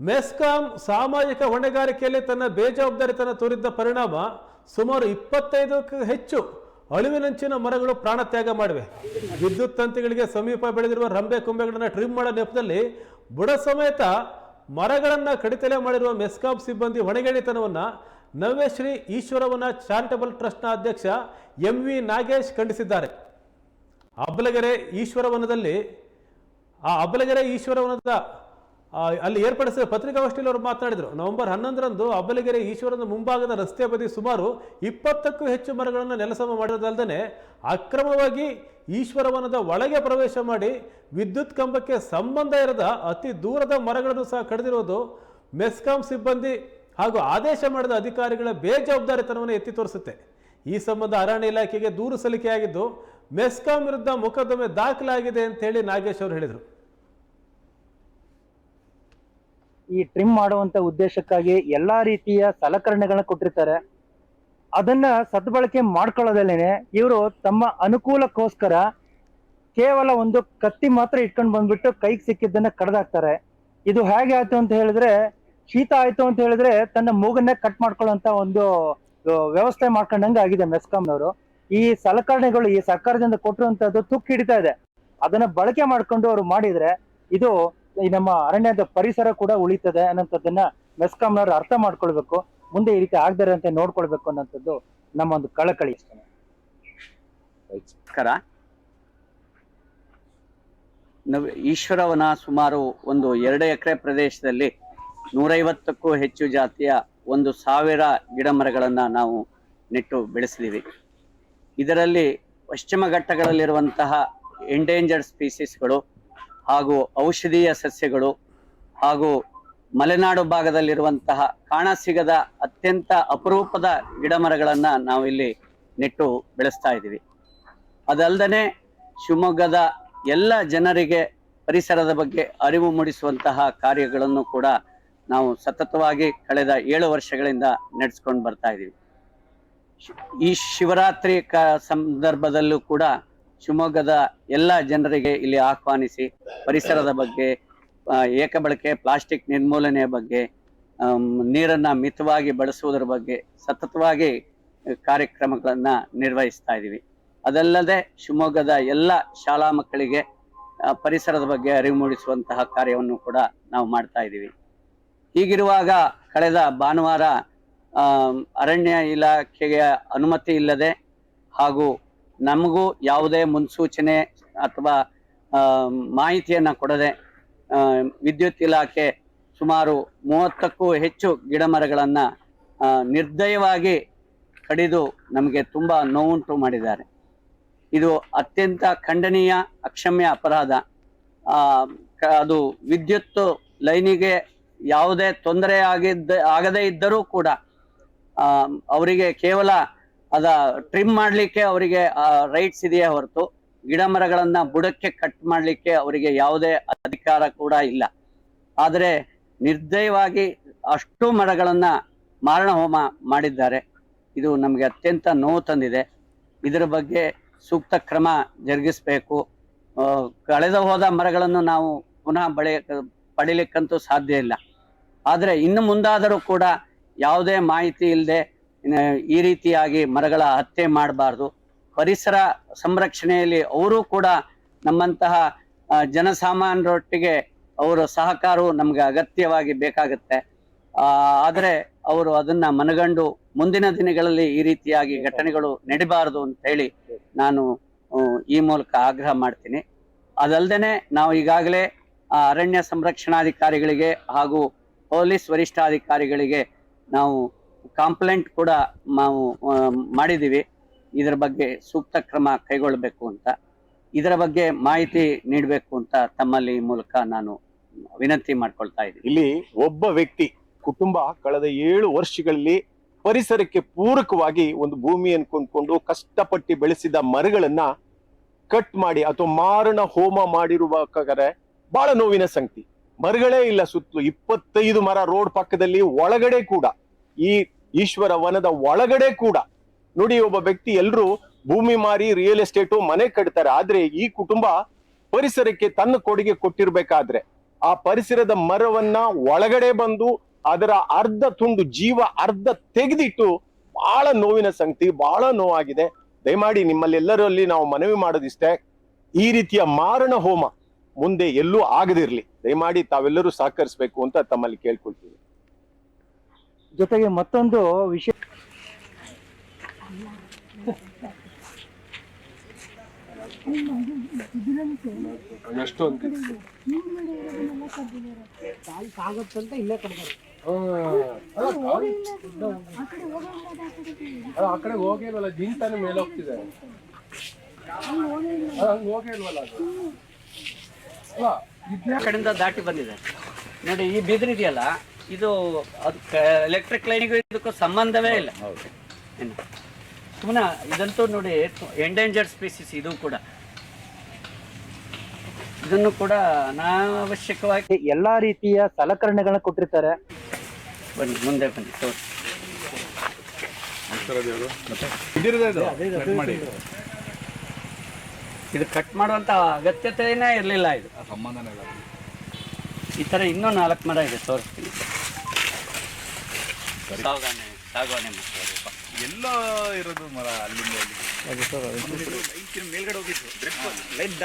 ಮೆಸ್ಕಾಂ ಸಾಮಾಜಿಕ ಹೊಣೆಗಾರಿಕೆಯಲ್ಲಿ ತನ್ನ ಬೇಜವಾಬ್ದಾರಿತನ ತೋರಿದ್ದ ಪರಿಣಾಮ ಸುಮಾರು ಇಪ್ಪತ್ತೈದಕ್ಕೂ ಹೆಚ್ಚು ಅಳಿವಿನಂಚಿನ ಮರಗಳು ಪ್ರಾಣತ್ಯಾಗ ಮಾಡಿವೆ. ವಿದ್ಯುತ್ ತಂತಿಗಳಿಗೆ ಸಮೀಪ ಬೆಳೆದಿರುವ ರಂಬೆ ಕೊಂಬೆಗಳನ್ನು ಟ್ರಿಮ್ ಮಾಡೋ ನೆಪದಲ್ಲಿ ಬುಡ ಸಮೇತ ಮರಗಳನ್ನು ಕಡಿತಲೆ ಮಾಡಿರುವ ಮೆಸ್ಕಾಂ ಸಿಬ್ಬಂದಿ ಹೊಣೆಗೇಡಿತನವನ್ನ ನವ್ಯಶ್ರೀ ಈಶ್ವರವನ ಚಾರಿಟಬಲ್ ಟ್ರಸ್ಟ್ನ ಅಧ್ಯಕ್ಷ ಎಂ ವಿ ನಾಗೇಶ್ ಖಂಡಿಸಿದ್ದಾರೆ. ಅಬ್ಬಲಗೆರೆ ಈಶ್ವರವನದಲ್ಲಿ, ಆ ಅಬ್ಬಲಗೆರೆ ಈಶ್ವರವನದ ಅಲ್ಲಿ ಏರ್ಪಡಿಸಿದ ಪತ್ರಿಕಾಗೋಷ್ಠಿಯಲ್ಲಿ ಅವರು ಮಾತನಾಡಿದರು, ನವೆಂಬರ್ ಹನ್ನೊಂದರಂದು ಅಬ್ಬಲಗೆರೆ ಈಶ್ವರನ ಮುಂಭಾಗದ ರಸ್ತೆ ಬದಿ ಸುಮಾರು ಇಪ್ಪತ್ತಕ್ಕೂ ಹೆಚ್ಚು ಮರಗಳನ್ನು ನೆಲಸಮ ಮಾಡಿರೋದಲ್ಲದೆ ಅಕ್ರಮವಾಗಿ ಈಶ್ವರವನದ ಒಳಗೆ ಪ್ರವೇಶ ಮಾಡಿ ವಿದ್ಯುತ್ ಕಂಬಕ್ಕೆ ಸಂಬಂಧ ಇರದ ಅತಿ ದೂರದ ಮರಗಳನ್ನು ಸಹ ಕಡಿದಿರುವುದು ಮೆಸ್ಕಾಂ ಸಿಬ್ಬಂದಿ ಹಾಗೂ ಆದೇಶ ಮಾಡಿದ ಅಧಿಕಾರಿಗಳ ಬೇಜವಾಬ್ದಾರಿತನವನ್ನು ಎತ್ತಿ ತೋರಿಸುತ್ತೆ. ಈ ಸಂಬಂಧ ಅರಣ್ಯ ಇಲಾಖೆಗೆ ದೂರು ಸಲ್ಲಿಕೆಯಾಗಿದ್ದು, ಮೆಸ್ಕಾಂ ವಿರುದ್ಧ ಮೊಕದ್ದಮೆ ದಾಖಲಾಗಿದೆ ಅಂತ ಹೇಳಿ ನಾಗೇಶ್ ಅವರು ಹೇಳಿದರು. ಈ ಟ್ರಿಮ್ ಮಾಡುವಂತ ಉದ್ದೇಶಕ್ಕಾಗಿ ಎಲ್ಲಾ ರೀತಿಯ ಸಲಕರಣೆಗಳನ್ನ ಕೊಟ್ಟಿರ್ತಾರೆ. ಅದನ್ನ ಸದ್ಬಳಕೆ ಮಾಡ್ಕೊಳ್ಳೋದಲ್ಲೇನೆ ಇವರು ತಮ್ಮ ಅನುಕೂಲಕ್ಕೋಸ್ಕರ ಕೇವಲ ಒಂದು ಕತ್ತಿ ಮಾತ್ರ ಇಟ್ಕೊಂಡು ಬಂದ್ಬಿಟ್ಟು ಕೈಗೆ ಸಿಕ್ಕಿದ್ದನ್ನ ಕಡ್ದಾಕ್ತಾರೆ. ಇದು ಹೇಗೆ ಆಯ್ತು ಅಂತ ಹೇಳಿದ್ರೆ, ಶೀತ ಆಯ್ತು ಅಂತ ಹೇಳಿದ್ರೆ ತನ್ನ ಮೂಗನ್ನೇ ಕಟ್ ಮಾಡ್ಕೊಳ್ಳೋಂತ ಒಂದು ವ್ಯವಸ್ಥೆ ಮಾಡ್ಕೊಂಡಂಗೆ ಆಗಿದೆ ಮೆಸ್ಕಾಂನವರು. ಈ ಸಲಕರಣೆಗಳು ಈ ಸರ್ಕಾರದಿಂದ ಕೊಟ್ಟಿರುವಂತದ್ದು ತುಕ್ಕು ಹಿಡಿತಾ ಇದೆ. ಅದನ್ನ ಬಳಕೆ ಮಾಡ್ಕೊಂಡು ಅವರು ಮಾಡಿದ್ರೆ ಇದು ಈ ನಮ್ಮ ಅರಣ್ಯದ ಪರಿಸರ ಕೂಡ ಉಳಿತದೆ ಅನ್ನೋಂಥದ್ದನ್ನ ಮೆಸ್ಕಾಂನವ್ರು ಅರ್ಥ ಮಾಡ್ಕೊಳ್ಬೇಕು, ಮುಂದೆ ಈ ರೀತಿ ಆಗದರೆ ಅಂತ ನೋಡ್ಕೊಳ್ಬೇಕು ಅನ್ನೋಂಥದ್ದು ನಮ್ಮ ಒಂದು ಕಳಕಳಿ. ನಮಸ್ಕಾರ. ನವ್ ಈಶ್ವರವನ ಸುಮಾರು ಒಂದು ಎರಡು ಎಕರೆ ಪ್ರದೇಶದಲ್ಲಿ ನೂರೈವತ್ತಕ್ಕೂ ಹೆಚ್ಚು ಜಾತಿಯ ಒಂದು ಸಾವಿರ ಗಿಡ ಮರಗಳನ್ನ ನಾವು ನೆಟ್ಟು ಬೆಳೆಸಿದೀವಿ. ಇದರಲ್ಲಿ ಪಶ್ಚಿಮ ಘಟ್ಟಗಳಲ್ಲಿರುವಂತಹ ಎಂಡೇಂಜರ್ಡ್ ಸ್ಪೀಸೀಸ್ಗಳು ಹಾಗೂ ಔಷಧೀಯ ಸಸ್ಯಗಳು ಹಾಗೂ ಮಲೆನಾಡು ಭಾಗದಲ್ಲಿರುವಂತಹ ಕಾಣಸಿಗದ ಅತ್ಯಂತ ಅಪರೂಪದ ಗಿಡ ಮರಗಳನ್ನ ನಾವಿಲ್ಲಿ ನೆಟ್ಟು ಬೆಳೆಸ್ತಾ ಇದ್ದೀವಿ. ಅದಲ್ಲದೆ ಶಿವಮೊಗ್ಗದ ಎಲ್ಲ ಜನರಿಗೆ ಪರಿಸರದ ಬಗ್ಗೆ ಅರಿವು ಮೂಡಿಸುವಂತಹ ಕಾರ್ಯಗಳನ್ನು ಕೂಡ ನಾವು ಸತತವಾಗಿ ಕಳೆದ ಏಳು ವರ್ಷಗಳಿಂದ ನಡೆಸ್ಕೊಂಡು ಬರ್ತಾ ಇದ್ದೀವಿ. ಈ ಶಿವರಾತ್ರಿ ಸಂದರ್ಭದಲ್ಲೂ ಕೂಡ ಶಿವಮೊಗ್ಗದ ಎಲ್ಲ ಜನರಿಗೆ ಇಲ್ಲಿ ಆಹ್ವಾನಿಸಿ ಪರಿಸರದ ಬಗ್ಗೆ ಏಕಬಳಕೆ, ಪ್ಲಾಸ್ಟಿಕ್ ನಿರ್ಮೂಲನೆಯ ಬಗ್ಗೆ ನೀರನ್ನ ಮಿತವಾಗಿ ಬಳಸುವುದರ ಬಗ್ಗೆ ಸತತವಾಗಿ ಕಾರ್ಯಕ್ರಮಗಳನ್ನ ನಿರ್ವಹಿಸ್ತಾ ಇದ್ದೀವಿ ಅದಲ್ಲದೆ ಶಿವಮೊಗ್ಗದ ಎಲ್ಲ ಶಾಲಾ ಮಕ್ಕಳಿಗೆ ಪರಿಸರದ ಬಗ್ಗೆ ಅರಿವು ಮೂಡಿಸುವಂತಹ ಕಾರ್ಯವನ್ನು ಕೂಡ ನಾವು ಮಾಡ್ತಾ ಇದ್ದೀವಿ ಹೀಗಿರುವಾಗ ಕಳೆದ ಭಾನುವಾರ ಅರಣ್ಯ ಇಲಾಖೆಯ ಅನುಮತಿ ಇಲ್ಲದೆ ಹಾಗೂ ನಮಗೂ ಯಾವುದೇ ಮುನ್ಸೂಚನೆ ಅಥವಾ ಮಾಹಿತಿಯನ್ನು ಕೊಡದೆ ವಿದ್ಯುತ್ ಇಲಾಖೆ ಸುಮಾರು ಮೂವತ್ತಕ್ಕೂ ಹೆಚ್ಚು ಗಿಡ ಮರಗಳನ್ನ ನಿರ್ದಯವಾಗಿ ಕಡಿದು ನಮಗೆ ತುಂಬಾ ನೋವುಂಟು ಮಾಡಿದ್ದಾರೆ. ಇದು ಅತ್ಯಂತ ಖಂಡನೀಯ, ಅಕ್ಷಮ್ಯ ಅಪರಾಧ. ಅದು ವಿದ್ಯುತ್ ಲೈನಿಗೆ ಯಾವುದೇ ತೊಂದರೆ ಆಗಿದ್ದ, ಆಗದೇ ಇದ್ದರೂ ಕೂಡ ಅವರಿಗೆ ಕೇವಲ ಅದ ಟ್ರಿಮ್ ಮಾಡಲಿಕ್ಕೆ ಅವರಿಗೆ ರೈಟ್ಸ್ ಇದೆಯೇ ಹೊರತು ಗಿಡ ಮರಗಳನ್ನ ಬುಡಕ್ಕೆ ಕಟ್ ಮಾಡಲಿಕ್ಕೆ ಅವರಿಗೆ ಯಾವುದೇ ಅಧಿಕಾರ ಕೂಡ ಇಲ್ಲ. ಆದರೆ ನಿರ್ದಯವಾಗಿ ಅಷ್ಟು ಮರಗಳನ್ನ ಮಾರಣ ಹೋಮ ಮಾಡಿದ್ದಾರೆ. ಇದು ನಮಗೆ ಅತ್ಯಂತ ನೋವು ತಂದಿದೆ. ಇದರ ಬಗ್ಗೆ ಸೂಕ್ತ ಕ್ರಮ ಜರುಗಿಸಬೇಕು. ಕಳೆದ ಹೋದ ಮರಗಳನ್ನು ನಾವು ಪುನಃ ಬಳೆ, ಪಡಿಲಿಕ್ಕಂತೂ ಸಾಧ್ಯ ಇಲ್ಲ. ಆದರೆ ಇನ್ನು ಮುಂದಾದರೂ ಕೂಡ ಯಾವುದೇ ಮಾಹಿತಿ ಇಲ್ಲದೆ ಈ ರೀತಿಯಾಗಿ ಮರಗಳ ಹತ್ಯೆ ಮಾಡಬಾರ್ದು. ಪರಿಸರ ಸಂರಕ್ಷಣೆಯಲ್ಲಿ ಅವರು ಕೂಡ ನಮ್ಮಂತಹ ಜನಸಾಮಾನ್ಯರೊಟ್ಟಿಗೆ ಅವರ ಸಹಕಾರವು ನಮಗೆ ಅಗತ್ಯವಾಗಿ ಬೇಕಾಗುತ್ತೆ. ಆದರೆ ಅವರು ಅದನ್ನ ಮನಗಂಡು ಮುಂದಿನ ದಿನಗಳಲ್ಲಿ ಈ ರೀತಿಯಾಗಿ ಘಟನೆಗಳು ನಡಿಬಾರದು ಅಂತ ಹೇಳಿ ನಾನು ಈ ಮೂಲಕ ಆಗ್ರಹ ಮಾಡ್ತೀನಿ. ಅದಲ್ಲದೆ ನಾವು ಈಗಾಗಲೇ ಅರಣ್ಯ ಸಂರಕ್ಷಣಾಧಿಕಾರಿಗಳಿಗೆ ಹಾಗೂ ಪೊಲೀಸ್ ವರಿಷ್ಠಾಧಿಕಾರಿಗಳಿಗೆ ನಾವು ಕಾಂಪ್ಲೇಂಟ್ ಕೂಡ ನಾವು ಮಾಡಿದ್ದೀವಿ. ಇದರ ಬಗ್ಗೆ ಸೂಕ್ತ ಕ್ರಮ ಕೈಗೊಳ್ಳಬೇಕು ಅಂತ. ಇದರ ಬಗ್ಗೆ ಮಾಹಿತಿ ನೀಡಬೇಕು ಅಂತ ತಮ್ಮಲ್ಲಿ ಮೂಲಕ ನಾನು ವಿನಂತಿ ಮಾಡ್ಕೊಳ್ತಾ ಇದ್ದೀನಿ. ಇಲ್ಲಿ ಒಬ್ಬ ವ್ಯಕ್ತಿ ಕುಟುಂಬ ಕಳೆದ ಏಳು ವರ್ಷಗಳಲ್ಲಿ ಪರಿಸರಕ್ಕೆ ಪೂರಕವಾಗಿ ಒಂದು ಭೂಮಿಯನ್ನು ಕೊಂಡ್ಕೊಂಡು ಕಷ್ಟಪಟ್ಟು ಬೆಳೆಸಿದ ಮರಗಳನ್ನ ಕಟ್ ಮಾಡಿ ಅಥವಾ ಮಾರಣ ಹೋಮ ಮಾಡಿರುವಾಗರೆ ಬಹಳ ನೋವಿನ ಸಂಗತಿ. ಮರಗಳೇ ಇಲ್ಲ ಸುತ್ತಲೂ ಇಪ್ಪತ್ತೈದು ಮರ ರೋಡ್ ಪಕ್ಕದಲ್ಲಿ ಒಳಗಡೆ ಕೂಡ. ಈ ಈಶ್ವರ ವನದ ಒಳಗಡೆ ಕೂಡ ನೋಡಿ ಒಬ್ಬ ವ್ಯಕ್ತಿ ಎಲ್ರು ಭೂಮಿ ಮಾರಿ ರಿಯಲ್ ಎಸ್ಟೇಟು ಮನೆ ಕಟ್ತಾರೆ. ಆದ್ರೆ ಈ ಕುಟುಂಬ ಪರಿಸರಕ್ಕೆ ತನ್ನ ಕೊಡುಗೆ ಕೊಟ್ಟಿರ್ಬೇಕಾದ್ರೆ ಆ ಪರಿಸರದ ಮರವನ್ನ ಒಳಗಡೆ ಬಂದು ಅದರ ಅರ್ಧ ತುಂಡು ಜೀವ ಅರ್ಧ ತೆಗೆದಿಟ್ಟು ಬಹಳ ನೋವಿನ ಸಂಗತಿ ಬಹಳ ನೋವಾಗಿದೆ. ದಯಮಾಡಿ ನಿಮ್ಮಲ್ಲೆಲ್ಲರಲ್ಲಿ ನಾವು ಮನವಿ ಮಾಡೋದಿಷ್ಟೇ, ಈ ರೀತಿಯ ಮಾರಣ ಹೋಮ ಮುಂದೆ ಎಲ್ಲೂ ಆಗದಿರ್ಲಿ. ದಯಮಾಡಿ ತಾವೆಲ್ಲರೂ ಸಹಕರಿಸಬೇಕು ಅಂತ ತಮ್ಮಲ್ಲಿ ಕೇಳ್ಕೊಳ್ತೀವಿ ಜೊತೆಗೆ ಮತ್ತೊಂದು ವಿಷಯ ಆ ಕಡೆ ಹೋಗಿಲ್ವಲ್ಲ ಜಿಂತಾನೆ ಮೇಲೆ ಹೋಗ್ತಿದೆ. ಹಂಗ ಹೋಗಿಲ್ವಲ್ಲ ಅದು? ಕಡೆಯಿಂದ ದಾಟಿ ಬಂದಿದೆ. ನೋಡಿ ಈ ಬಿದಿರು ಇದೆಯಲ್ಲ ಇದು ಅದು ಎಲೆಕ್ಟ್ರಿಕ್ ಲೈನಿಗೂ ಇದಕ್ಕೂ ಸಂಬಂಧವೇ ಇಲ್ಲ. ಏನು? ಸುಮ್ಮನೆ ಇದಂತೂ ನೋಡಿ ಎಂಡೇಂಜರ್ಡ್ ಸ್ಪೀಸಿಸ್ ಇದು ಕೂಡ. ಇದನ್ನು ಕೂಡ ಅನಾವಶ್ಯಕವಾಗಿ ಎಲ್ಲಾ ರೀತಿಯ ಸಲಕರಣೆಗಳನ್ನ ಕೊಟ್ಟಿರ್ತಾರೆ. ಬನ್ನಿ ಮುಂದೆ ಬನ್ನಿ ತೋರಿಸಿ ಇದು? ಕಟ್ ಮಾಡುವಂತ ಅಗತ್ಯತೆನೇ ಇರಲಿಲ್ಲ ಇದು. ಈ ತರ ಇನ್ನೂ ನಾಲ್ಕು ಮರ ಇದೆ ತೋರಿಸ್ತೀನಿ. ಎಲ್ಲ ಇರೋದು ಮರ ಅಲ್ಲಿಂದ ಅಲ್ಲಿಗೆ. ಮೇಲ್ಗಡೆ ಹೋಗಿದ್ದು. ಲೈಟ್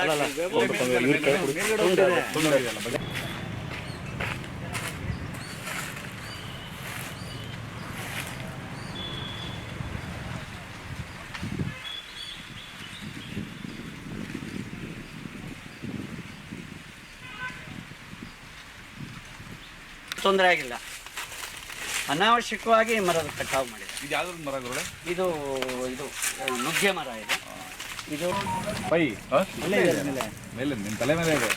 ತೊಂದರೆ ಆಗಿಲ್ಲ. ಅನಾವಶ್ಯಕವಾಗಿ ಮರದ ಕಟಾವು ಮಾಡಿದೆ. ಇದು ಯಾವ್ದು ಮರ ಗುರುಳೆ ಇದು ಇದು ನುಗ್ಗೆ ಮರ ಇದು. ಇದು ಪೈ ಮೇಲೆ ನಿಮ್ಮ ತಲೆ ಮೇಲೆ ಇದೆ.